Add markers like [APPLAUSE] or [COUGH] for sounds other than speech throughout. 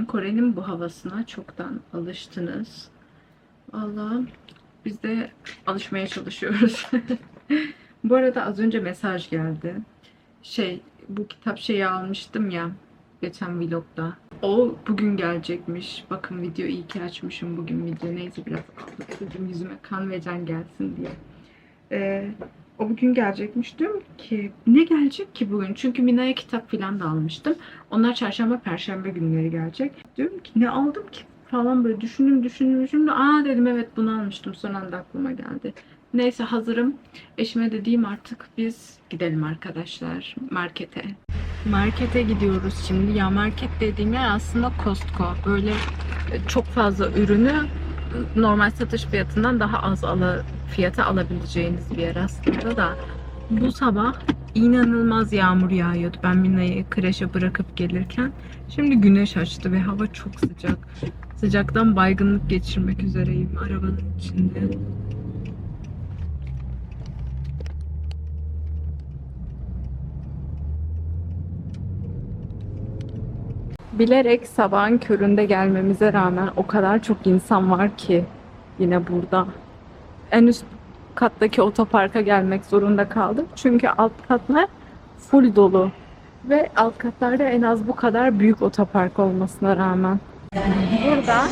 zaten Kore'nin bu havasına çoktan alıştınız. Vallahi biz de alışmaya çalışıyoruz. [LAUGHS] bu arada az önce mesaj geldi. Şey, bu kitap şeyi almıştım ya geçen vlogda. O bugün gelecekmiş. Bakın video iyi ki açmışım bugün video. Neyse biraz aldık dedim yüzüme kan ve can gelsin diye. Ee, o bugün gelecekmiş. Diyorum ki ne gelecek ki bugün? Çünkü Mina'ya kitap falan da almıştım. Onlar çarşamba, perşembe günleri gelecek. Diyorum ki ne aldım ki falan böyle düşündüm düşündüm düşündüm. Aa dedim evet bunu almıştım. Son anda aklıma geldi. Neyse hazırım. Eşime dediğim artık biz gidelim arkadaşlar markete. Markete gidiyoruz şimdi. Ya market dediğim yer aslında Costco. Böyle e, çok fazla ürünü normal satış fiyatından daha az ala, fiyata alabileceğiniz bir yer aslında da. Bu sabah inanılmaz yağmur yağıyordu. Ben Mina'yı kreşe bırakıp gelirken. Şimdi güneş açtı ve hava çok sıcak. Sıcaktan baygınlık geçirmek üzereyim arabanın içinde. Bilerek sabahın köründe gelmemize rağmen o kadar çok insan var ki yine burada. En üst kattaki otoparka gelmek zorunda kaldım. Çünkü alt katlar full dolu. Ve alt katlarda en az bu kadar büyük otopark olmasına rağmen. Burada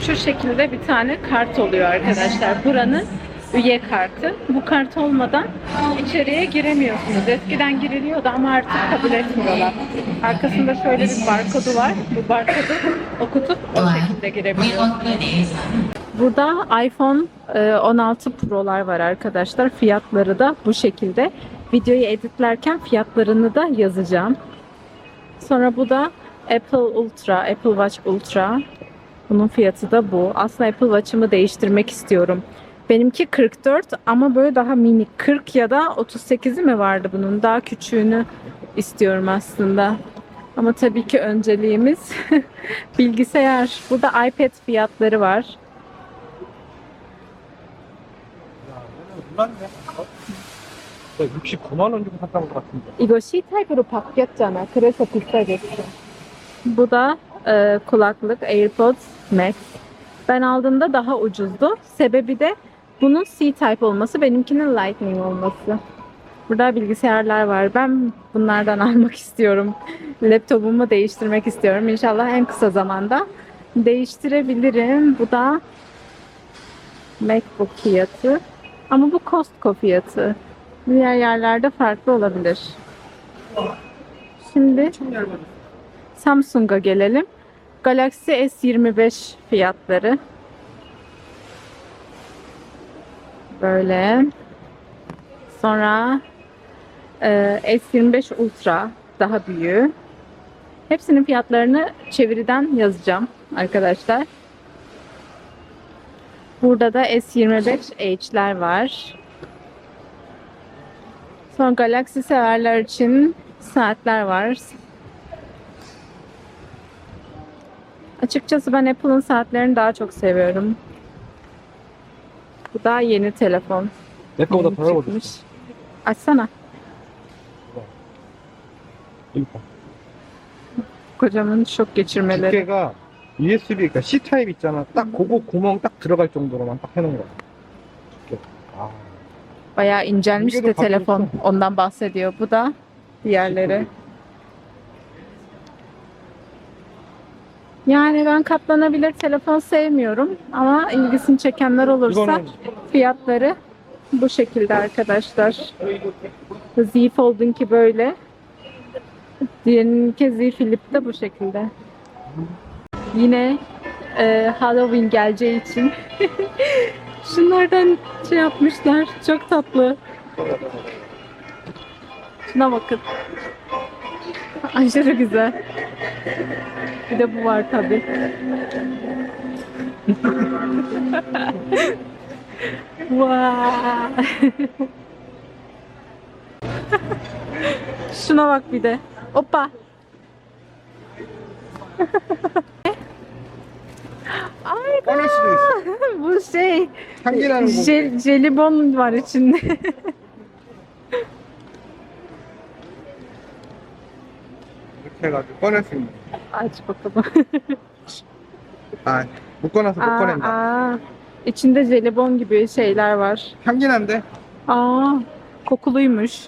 şu şekilde bir tane kart oluyor arkadaşlar. Buranın üye kartı. Bu kart olmadan içeriye giremiyorsunuz. Eskiden giriliyordu ama artık kabul etmiyorlar. Arkasında şöyle bir barkodu var. Bu barkodu okutup o şekilde girebiliyorsunuz. Burada iPhone e, 16 Pro'lar var arkadaşlar. Fiyatları da bu şekilde. Videoyu editlerken fiyatlarını da yazacağım. Sonra bu da Apple Ultra, Apple Watch Ultra. Bunun fiyatı da bu. Aslında Apple Watch'ımı değiştirmek istiyorum. Benimki 44 ama böyle daha minik 40 ya da 38'i mi vardı bunun? Daha küçüğünü istiyorum aslında. Ama tabii ki önceliğimiz [LAUGHS] bilgisayar. Burada iPad fiyatları var. 몰랐네. 어? 69만 원 주고 샀던 것 같은데. 이거 C 타입으로 바뀌었잖아. 그래서 비싸겠어. Bu da e, kulaklık AirPods Max. Ben aldığımda daha ucuzdu. Sebebi de bunun C type olması, benimkinin Lightning olması. Burada bilgisayarlar var. Ben bunlardan [LAUGHS] almak istiyorum. Laptopumu değiştirmek istiyorum. İnşallah en kısa zamanda değiştirebilirim. Bu da MacBook fiyatı. Ama bu Costco fiyatı. Diğer yerlerde farklı olabilir. Şimdi Samsung'a gelelim. Galaxy S25 fiyatları. Böyle. Sonra e, S25 Ultra daha büyüğü. Hepsinin fiyatlarını çeviriden yazacağım arkadaşlar. Burada da S25H'ler var. Sonra Galaxy severler için saatler var. Açıkçası ben Apple'ın saatlerini daha çok seviyorum. Bu daha yeni telefon. 내 거보다 Yeni 더 넓어졌어. çıkmış. Açsana. 여기 봐. Kocamın şok geçirmeleri. 두께가 USB, 그러니까 C 타입 있잖아. 딱 그거 구멍 딱 들어갈 정도로만 딱 해놓은 거야. 두께. 아, Bayağı incelmiş Yeni de de telefon. bakıyorsun. Ondan bahsediyor. Bu da diğerleri. Yani ben katlanabilir telefon sevmiyorum ama ilgisini çekenler olursa fiyatları bu şekilde arkadaşlar. Z Fold'un ki böyle. Diğerininki Z Flip de bu şekilde. Yine e, Halloween geleceği için [LAUGHS] şunlardan şey yapmışlar. Çok tatlı. Şuna bakın. [LAUGHS] Aşırı güzel. Bir de bu var tabi. [LAUGHS] [LAUGHS] Şuna bak bir de. Hoppa. Ay, nasıl bu şey Hangilerin jel, jelibon var içinde. 해가지고 꺼낼 수 있는. [LAUGHS] Aç bakalım. 아, 묶어놔서 못 aa, 꺼낸다. aa. İçinde jelibon gibi şeyler var. 향기 난데? Aa, kokuluymuş.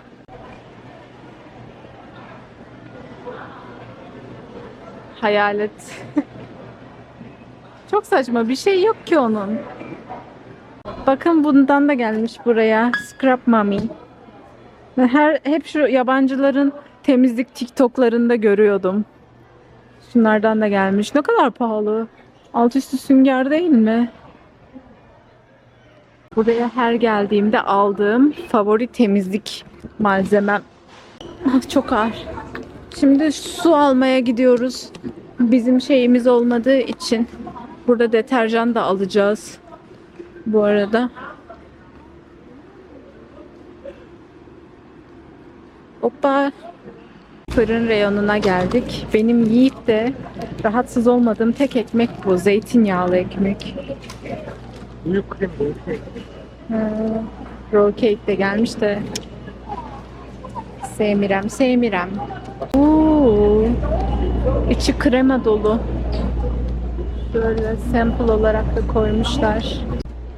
Hayalet. [LAUGHS] Çok saçma bir şey yok ki onun. Bakın bundan da gelmiş buraya. Scrap Mummy. Ve Her hep şu yabancıların temizlik TikTok'larında görüyordum. Şunlardan da gelmiş. Ne kadar pahalı. Alt üstü sünger değil mi? Buraya her geldiğimde aldığım favori temizlik malzemem. Ah, çok ağır. Şimdi su almaya gidiyoruz. Bizim şeyimiz olmadığı için burada deterjan da alacağız. Bu arada. Hoppa fırın reyonuna geldik. Benim Yiğit de rahatsız olmadığım tek ekmek bu. Zeytinyağlı ekmek. Büyük krem Roll cake de gelmiş de. Semirem, semirem. Oo, içi krema dolu. Böyle sample olarak da koymuşlar.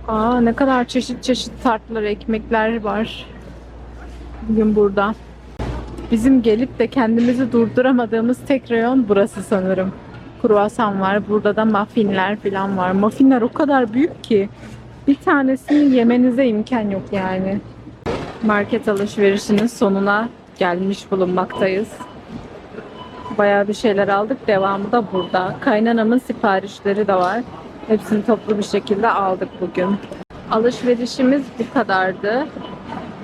Aa ne kadar çeşit çeşit tartlar, ekmekler var. Bugün burada. Bizim gelip de kendimizi durduramadığımız tek reyon burası sanırım. Kruvasan var. Burada da muffinler falan var. Muffinler o kadar büyük ki bir tanesini yemenize imkan yok yani. Market alışverişinin sonuna gelmiş bulunmaktayız. Bayağı bir şeyler aldık. Devamı da burada. Kaynanamın siparişleri de var. Hepsini toplu bir şekilde aldık bugün. Alışverişimiz bu kadardı.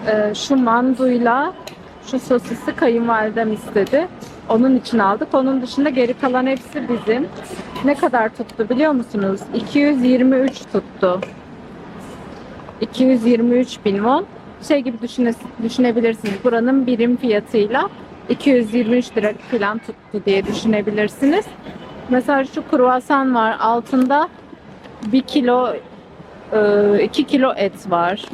Ee, şu manduyla şu sosisi kayınvalidem istedi. Onun için aldık. Onun dışında geri kalan hepsi bizim. Ne kadar tuttu biliyor musunuz? 223 tuttu. 223 bin won. Şey gibi düşüne, düşünebilirsiniz. Buranın birim fiyatıyla 223 lira falan tuttu diye düşünebilirsiniz. Mesela şu kruvasan var. Altında 1 kilo 2 kilo et var.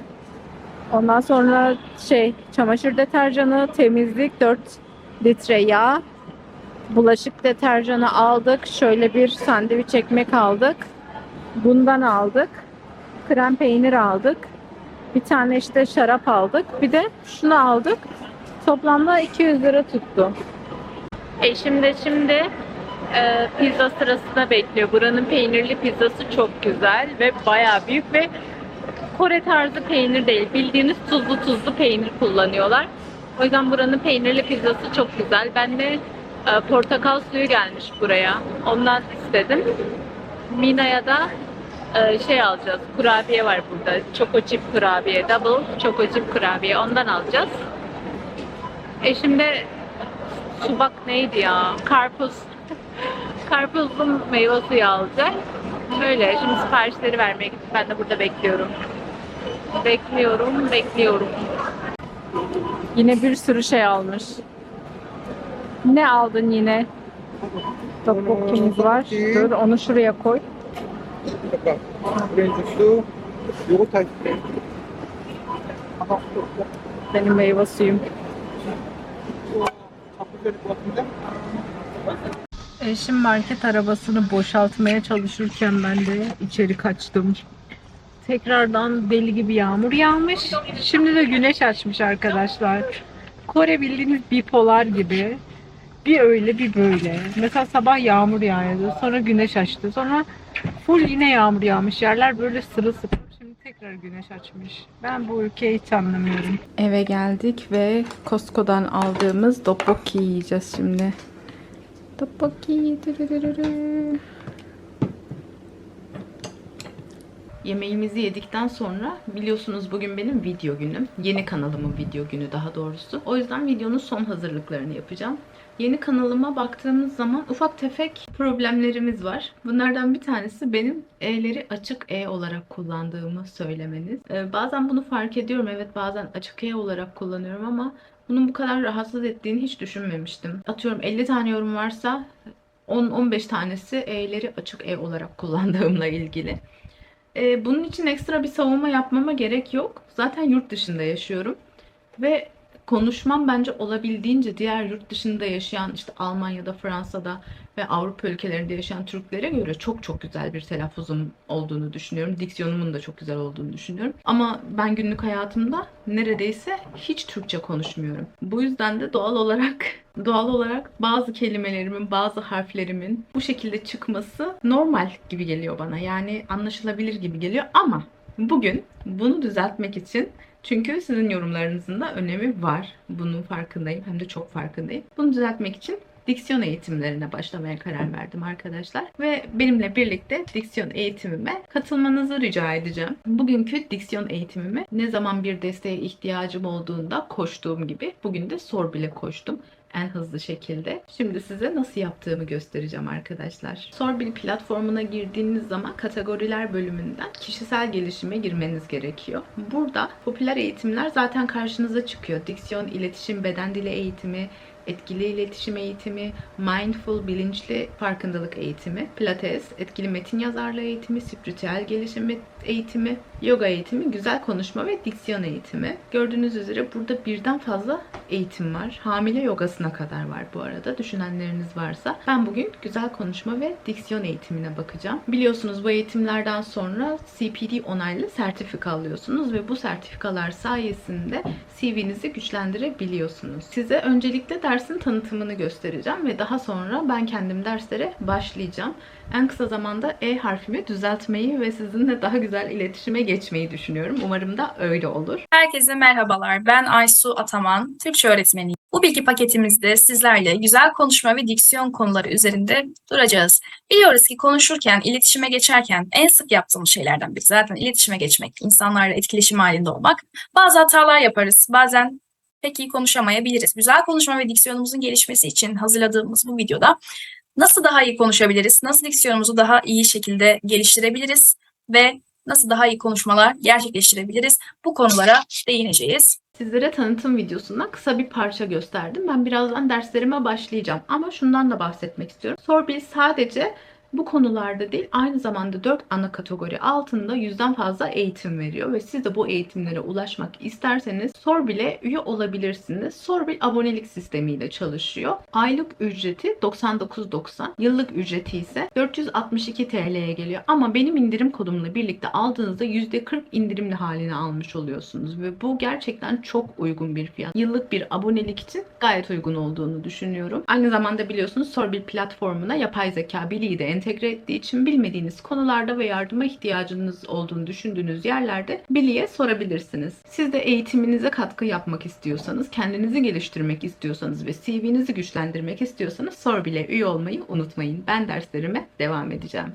Ondan sonra şey çamaşır deterjanı, temizlik 4 litre yağ, bulaşık deterjanı aldık. Şöyle bir sandviç ekmek aldık. Bundan aldık. Krem peynir aldık. Bir tane işte şarap aldık. Bir de şunu aldık. Toplamda 200 lira tuttu. Eşim de şimdi e, pizza sırasında bekliyor. Buranın peynirli pizzası çok güzel ve bayağı büyük ve Kore tarzı peynir değil. Bildiğiniz tuzlu tuzlu peynir kullanıyorlar. O yüzden buranın peynirli pizzası çok güzel. Ben de e, portakal suyu gelmiş buraya. Ondan istedim. Mina'ya da e, şey alacağız. Kurabiye var burada. Choco chip kurabiye. Double choco chip kurabiye. Ondan alacağız. Eşim de subak neydi ya? Karpuz. [LAUGHS] Karpuzlu meyve suyu alacak. Öyle. Şimdi siparişleri vermeye gittim. Ben de burada bekliyorum. Bekliyorum, bekliyorum. Yine bir sürü şey almış. Ne aldın yine? Tteokbokkimiz var. Dur onu şuraya koy. Benim meyve suyum. Eşim market arabasını boşaltmaya çalışırken ben de içeri kaçtım. Tekrardan deli gibi yağmur yağmış. Şimdi de güneş açmış arkadaşlar. Kore bildiğiniz bipolar gibi. Bir öyle bir böyle. Mesela sabah yağmur yağıyordu. Sonra güneş açtı. Sonra full yine yağmur yağmış. Yerler böyle sırılsıklam. Tekrar güneş açmış. Ben bu ülkeyi hiç anlamıyorum. Eve geldik ve Costco'dan aldığımız tteokbokki yiyeceğiz şimdi. Tteokbokki. Yemeğimizi yedikten sonra biliyorsunuz bugün benim video günüm. Yeni kanalımın video günü daha doğrusu. O yüzden videonun son hazırlıklarını yapacağım. Yeni kanalıma baktığımız zaman ufak tefek problemlerimiz var. Bunlardan bir tanesi benim E'leri açık E olarak kullandığımı söylemeniz. Ee, bazen bunu fark ediyorum. Evet bazen açık E olarak kullanıyorum ama bunun bu kadar rahatsız ettiğini hiç düşünmemiştim. Atıyorum 50 tane yorum varsa 10-15 tanesi E'leri açık E olarak kullandığımla ilgili. Ee, bunun için ekstra bir savunma yapmama gerek yok. Zaten yurt dışında yaşıyorum. Ve konuşmam bence olabildiğince diğer yurt dışında yaşayan işte Almanya'da, Fransa'da ve Avrupa ülkelerinde yaşayan Türklere göre çok çok güzel bir telaffuzum olduğunu düşünüyorum. Diksiyonumun da çok güzel olduğunu düşünüyorum. Ama ben günlük hayatımda neredeyse hiç Türkçe konuşmuyorum. Bu yüzden de doğal olarak [LAUGHS] doğal olarak bazı kelimelerimin, bazı harflerimin bu şekilde çıkması normal gibi geliyor bana. Yani anlaşılabilir gibi geliyor ama bugün bunu düzeltmek için çünkü sizin yorumlarınızın da önemi var. Bunun farkındayım. Hem de çok farkındayım. Bunu düzeltmek için diksiyon eğitimlerine başlamaya karar verdim arkadaşlar. Ve benimle birlikte diksiyon eğitimime katılmanızı rica edeceğim. Bugünkü diksiyon eğitimime ne zaman bir desteğe ihtiyacım olduğunda koştuğum gibi bugün de sor bile koştum en hızlı şekilde. Şimdi size nasıl yaptığımı göstereceğim arkadaşlar. Sorbil platformuna girdiğiniz zaman kategoriler bölümünden kişisel gelişime girmeniz gerekiyor. Burada popüler eğitimler zaten karşınıza çıkıyor. Diksiyon, iletişim, beden dili eğitimi, etkili iletişim eğitimi, mindful, bilinçli farkındalık eğitimi, pilates, etkili metin yazarlığı eğitimi, spiritüel gelişim eğitimi, yoga eğitimi, güzel konuşma ve diksiyon eğitimi. Gördüğünüz üzere burada birden fazla eğitim var. Hamile yogasına kadar var bu arada. Düşünenleriniz varsa. Ben bugün güzel konuşma ve diksiyon eğitimine bakacağım. Biliyorsunuz bu eğitimlerden sonra CPD onaylı sertifika alıyorsunuz ve bu sertifikalar sayesinde CV'nizi güçlendirebiliyorsunuz. Size öncelikle dersin tanıtımını göstereceğim ve daha sonra ben kendim derslere başlayacağım. En kısa zamanda E harfimi düzeltmeyi ve sizinle daha güzel iletişime geçmeyi düşünüyorum. Umarım da öyle olur. Herkese merhabalar. Ben Aysu Ataman, Türkçe öğretmeniyim. Bu bilgi paketimizde sizlerle güzel konuşma ve diksiyon konuları üzerinde duracağız. Biliyoruz ki konuşurken, iletişime geçerken en sık yaptığımız şeylerden biri zaten iletişime geçmek, insanlarla etkileşim halinde olmak. Bazı hatalar yaparız, bazen pek iyi konuşamayabiliriz. Güzel konuşma ve diksiyonumuzun gelişmesi için hazırladığımız bu videoda nasıl daha iyi konuşabiliriz, nasıl diksiyonumuzu daha iyi şekilde geliştirebiliriz ve nasıl daha iyi konuşmalar gerçekleştirebiliriz bu konulara değineceğiz. Sizlere tanıtım videosundan kısa bir parça gösterdim. Ben birazdan derslerime başlayacağım ama şundan da bahsetmek istiyorum. Sorbil sadece bu konularda değil aynı zamanda 4 ana kategori altında yüzden fazla eğitim veriyor ve siz de bu eğitimlere ulaşmak isterseniz Sorbil'e üye olabilirsiniz. Sorbil abonelik sistemiyle çalışıyor. Aylık ücreti 99.90, yıllık ücreti ise 462 TL'ye geliyor. Ama benim indirim kodumla birlikte aldığınızda %40 indirimli halini almış oluyorsunuz ve bu gerçekten çok uygun bir fiyat. Yıllık bir abonelik için gayet uygun olduğunu düşünüyorum. Aynı zamanda biliyorsunuz Sorbil platformuna yapay zeka biliği de entegre ettiği için bilmediğiniz konularda ve yardıma ihtiyacınız olduğunu düşündüğünüz yerlerde Bili'ye sorabilirsiniz. Siz de eğitiminize katkı yapmak istiyorsanız, kendinizi geliştirmek istiyorsanız ve CV'nizi güçlendirmek istiyorsanız Sorbil'e üye olmayı unutmayın. Ben derslerime devam edeceğim.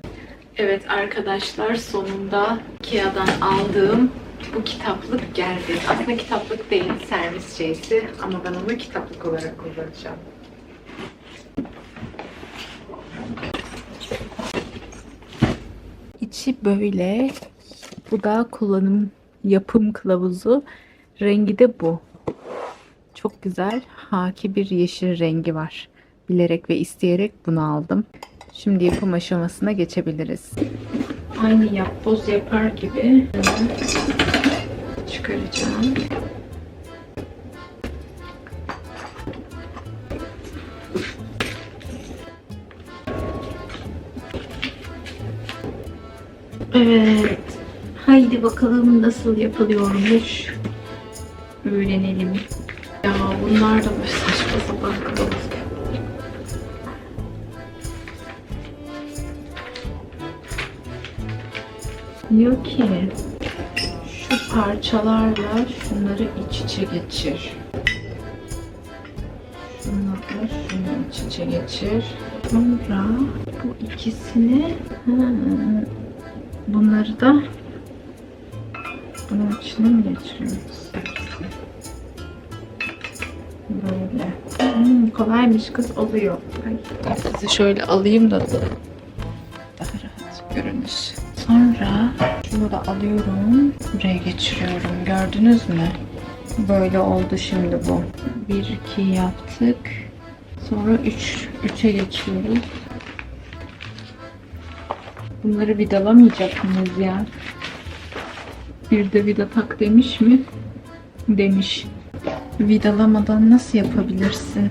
Evet arkadaşlar sonunda Kia'dan aldığım bu kitaplık geldi. Aslında kitaplık değil, servis şeysi ama ben onu kitaplık olarak kullanacağım. İçi böyle. Bu da kullanım yapım kılavuzu. Rengi de bu. Çok güzel. Haki bir yeşil rengi var. Bilerek ve isteyerek bunu aldım. Şimdi yapım aşamasına geçebiliriz. Aynı yapboz yapar gibi çıkaracağım. Evet. Haydi bakalım nasıl yapılıyormuş. Öğrenelim. Ya bunlar da böyle saçma sapan kılavuz. Diyor ki şu parçalarla şunları iç içe geçir. Şunlarla şunu iç içe geçir. Sonra bu ikisini hmm, bunları da bunun içine mi geçiriyoruz? Böyle. Hmm, kolaymış kız oluyor. Ay, sizi şöyle alayım da daha rahat görünüş. Sonra şunu da alıyorum. Buraya geçiriyorum. Gördünüz mü? Böyle oldu şimdi bu. 1 2 yaptık. Sonra 3 3'e geçiyoruz. Bunları vidalamayacak mıyız ya? Bir de vida tak demiş mi? Demiş. Vidalamadan nasıl yapabilirsin?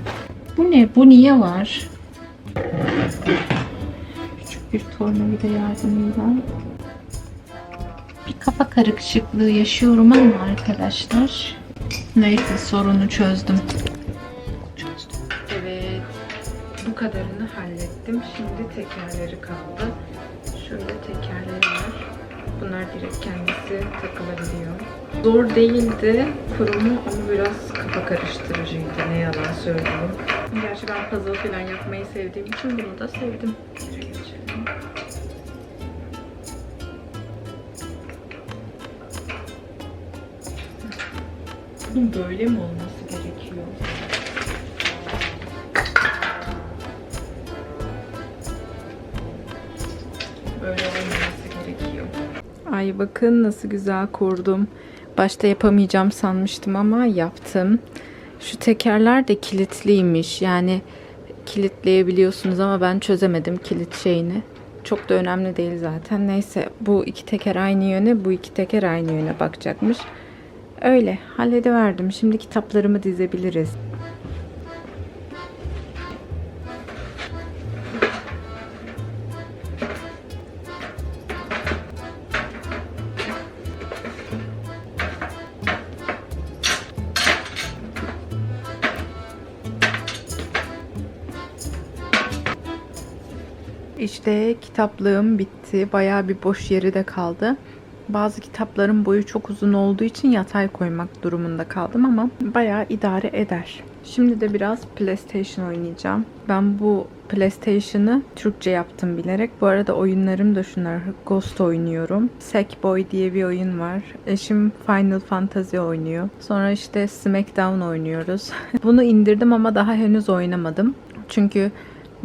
Bu ne? Bu niye var? Küçük bir tornavida yardımıyla bir kafa karışıklığı yaşıyorum ama arkadaşlar. Neyse sorunu çözdüm. Çözdüm. Evet. Bu kadarını hallettim. Şimdi tekerleri kaldı. Şöyle tekerleri var. Bunlar direkt kendisi takılabiliyor. Zor değildi kurumu ama biraz kafa karıştırıcıydı. Ne yalan söyleyeyim. Gerçi ben puzzle falan yapmayı sevdiğim için bunu da sevdim. Böyle mi olması Ay bakın nasıl güzel kurdum. Başta yapamayacağım sanmıştım ama yaptım. Şu tekerler de kilitliymiş. Yani kilitleyebiliyorsunuz ama ben çözemedim kilit şeyini. Çok da önemli değil zaten. Neyse bu iki teker aynı yöne, bu iki teker aynı yöne bakacakmış. Öyle hallediverdim. Şimdi kitaplarımı dizebiliriz. İşte kitaplığım bitti. Bayağı bir boş yeri de kaldı. Bazı kitapların boyu çok uzun olduğu için yatay koymak durumunda kaldım ama bayağı idare eder. Şimdi de biraz PlayStation oynayacağım. Ben bu PlayStation'ı Türkçe yaptım bilerek. Bu arada oyunlarım da şunlar. Ghost oynuyorum. Sackboy diye bir oyun var. Eşim Final Fantasy oynuyor. Sonra işte Smackdown oynuyoruz. [LAUGHS] Bunu indirdim ama daha henüz oynamadım. Çünkü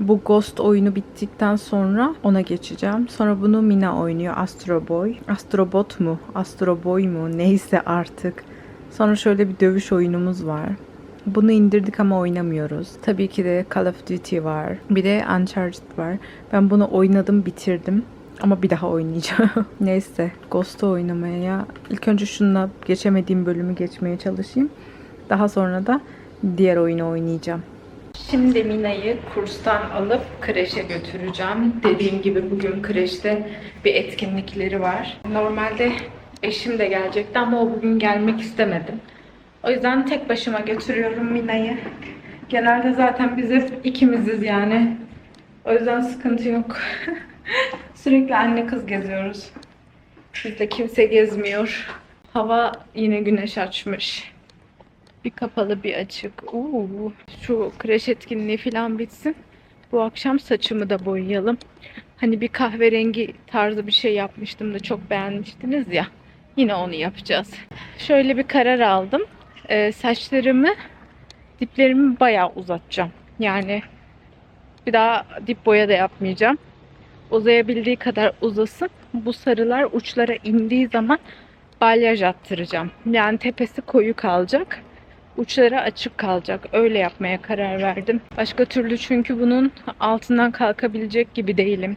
bu Ghost oyunu bittikten sonra ona geçeceğim. Sonra bunu Mina oynuyor. Astro Boy. Astrobot mu? Astro Boy mu? Neyse artık. Sonra şöyle bir dövüş oyunumuz var. Bunu indirdik ama oynamıyoruz. Tabii ki de Call of Duty var. Bir de Uncharted var. Ben bunu oynadım, bitirdim. Ama bir daha oynayacağım. [LAUGHS] Neyse, Ghost'u oynamaya. İlk önce şununla geçemediğim bölümü geçmeye çalışayım. Daha sonra da diğer oyunu oynayacağım. Şimdi Mina'yı kurstan alıp kreşe götüreceğim. Dediğim gibi bugün kreşte bir etkinlikleri var. Normalde eşim de gelecekti ama o bugün gelmek istemedim. O yüzden tek başıma götürüyorum Mina'yı. Genelde zaten biz hep ikimiziz yani. O yüzden sıkıntı yok. [LAUGHS] Sürekli anne kız geziyoruz. Bizde kimse gezmiyor. Hava yine güneş açmış. Bir kapalı bir açık. Oo, şu kreş etkinliği falan bitsin. Bu akşam saçımı da boyayalım. Hani bir kahverengi tarzı bir şey yapmıştım da çok beğenmiştiniz ya. Yine onu yapacağız. Şöyle bir karar aldım. Ee, saçlarımı, diplerimi bayağı uzatacağım. Yani bir daha dip boya da yapmayacağım. Uzayabildiği kadar uzasın. Bu sarılar uçlara indiği zaman balyaj attıracağım. Yani tepesi koyu kalacak uçları açık kalacak. Öyle yapmaya karar verdim. Başka türlü çünkü bunun altından kalkabilecek gibi değilim.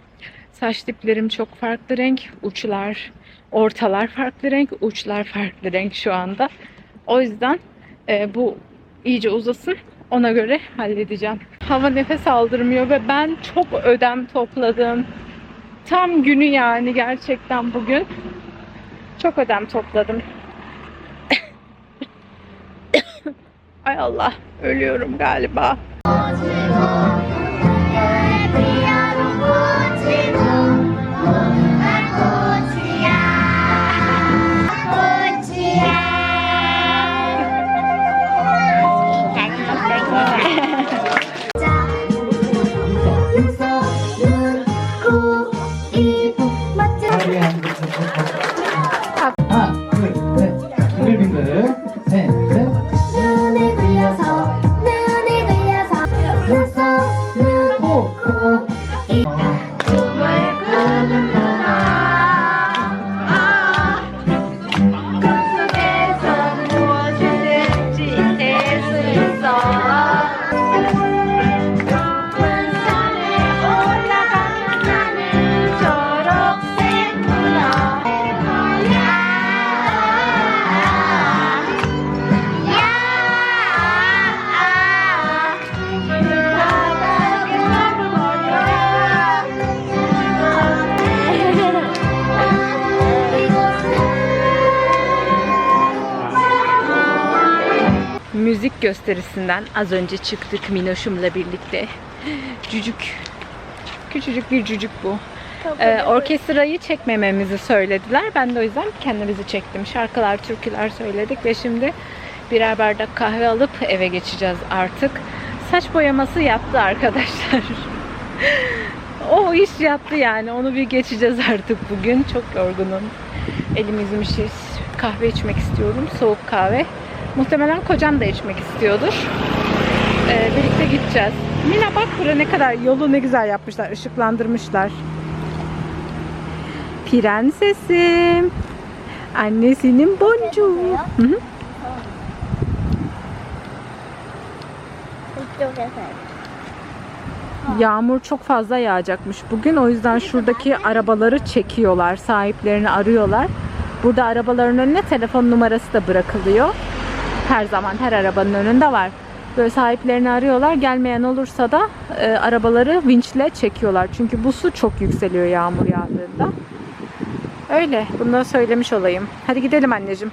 Saç diplerim çok farklı renk. Uçlar, ortalar farklı renk. Uçlar farklı renk şu anda. O yüzden e, bu iyice uzasın. Ona göre halledeceğim. Hava nefes aldırmıyor ve ben çok ödem topladım. Tam günü yani gerçekten bugün. Çok ödem topladım. Ay Allah, ölüyorum galiba. Gösterisinden az önce çıktık Minoş'umla birlikte. Cücük. Küçücük bir cücük bu. Ee, orkestrayı çekmememizi söylediler. Ben de o yüzden kendimizi çektim. Şarkılar, türküler söyledik ve şimdi birer bardak kahve alıp eve geçeceğiz artık. Saç boyaması yattı arkadaşlar. [LAUGHS] o iş yattı yani. Onu bir geçeceğiz artık bugün. Çok yorgunum. Elim yüzüm şiş. Kahve içmek istiyorum. Soğuk kahve. Muhtemelen kocam da içmek istiyordur. Ee, birlikte gideceğiz. Mina bak buraya ne kadar yolu ne güzel yapmışlar. ışıklandırmışlar. Prensesim. Annesinin boncuğu. Hı hı. Yağmur çok fazla yağacakmış bugün. O yüzden şuradaki arabaları çekiyorlar. Sahiplerini arıyorlar. Burada arabaların önüne telefon numarası da bırakılıyor. Her zaman her arabanın önünde var. Böyle sahiplerini arıyorlar. Gelmeyen olursa da e, arabaları vinçle çekiyorlar. Çünkü bu su çok yükseliyor yağmur yağdığında. Öyle. Bunu da söylemiş olayım. Hadi gidelim anneciğim.